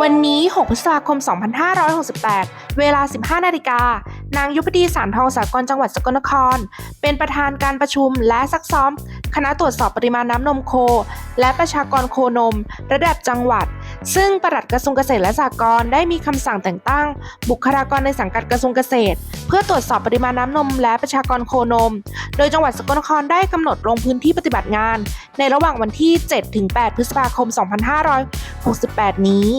วันนี้ 6 พฤษภาคม 2568 เวลา 15 นาฬิกา นางยุพดีสารทองสากลจังหวัดสกลนคร เป็นประธานการประชุมและซักซ้อม คณะตรวจสอบปริมาณน้ำนมโค และประชากรโคนม ระดับจังหวัด ซึ่งปลัดกระทรวงเกษตรและสหกรณ์ได้มีคำสั่งแต่งตั้ง บุคลากรในสังกัดกระทรวงเกษตร เพื่อตรวจสอบปริมาณน้ำนม และประชากรโคนม โดยจังหวัดสกลนครได้กำหนดลงพื้นที่ปฏิบัติงาน ในระหว่างวันที่ 7-8 พฤษภาคม 2568 นี้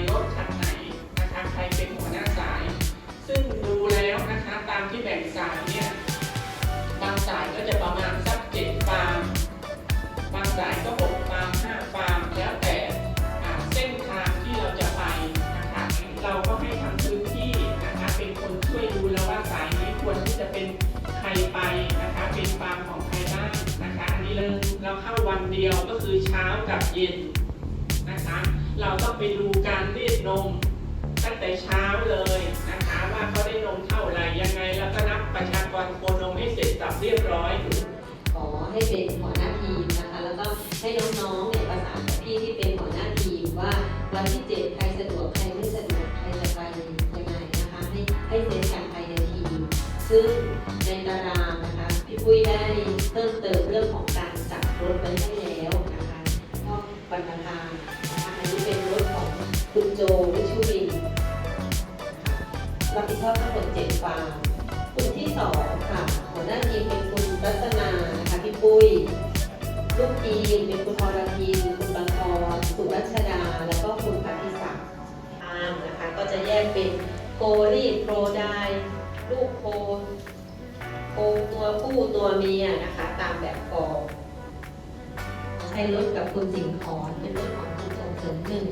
รายรถคันไหนนะคะใครเป็นหัวหน้าสาย ซึ่งดูแล้วนะคะตามที่แบ่งสายเนี่ยบางสายก็จะประมาณสักเจ็ดฟาร์มบางสายก็หกฟาร์มห้าฟาร์มแล้วแต่เส้นทางที่เราจะไปนะคะเราก็ให้ทางพื้นที่นะคะเป็นคนช่วยดูแล้วว่าสายนี้ควรที่จะเป็นใครไปนะคะเป็นฟาร์มของใครบ้างนะคะอันนี้เราเราเข้าวันเดียวก็คือเช้ากับเย็น ไปดูการรีดนมตั้งแต่เช้าเลยนะคะว่าเขาได้นมเท่าไหร่ยังไง แล้วก็นับประชากรโคนมให้เสร็จสับเรียบร้อยขอให้เป็นหัวหน้าทีมนะคะ แล้วก็ให้น้องๆเนี่ยประสานกับพี่ที่เป็นหัวหน้าทีมว่าวันที่เจ็ดใครสะดวกใครไม่สะดวกใครจะไปยังไงนะคะให้ให้เซ็นกันภายในทีม ซึ่งในตารางนะคะพี่ปุ้ยได้เพิ่มเติมเรื่องของการจัดรถไว้ให้ รับผิดชอบทเจ็ดฟาร์มกลุ่มที่สองค่ะหัวหน้าทีมเป็นคุณรัตนานะคะพี่ปุ้ยลูกทีมเป็นคุณพรทินคุณบางกรสุณรัชดา แล้วก็คุณพัทิศักดิ์ทางนะคะ ก็จะแยกเป็นโครีโปรไดลูกโคโคตัวผู้ตัวเมียนะคะ ตามแบบกองใช้รถกับคุณสิงห์ขอนเป็นรถของคุณส่งเสริมหนึ่ง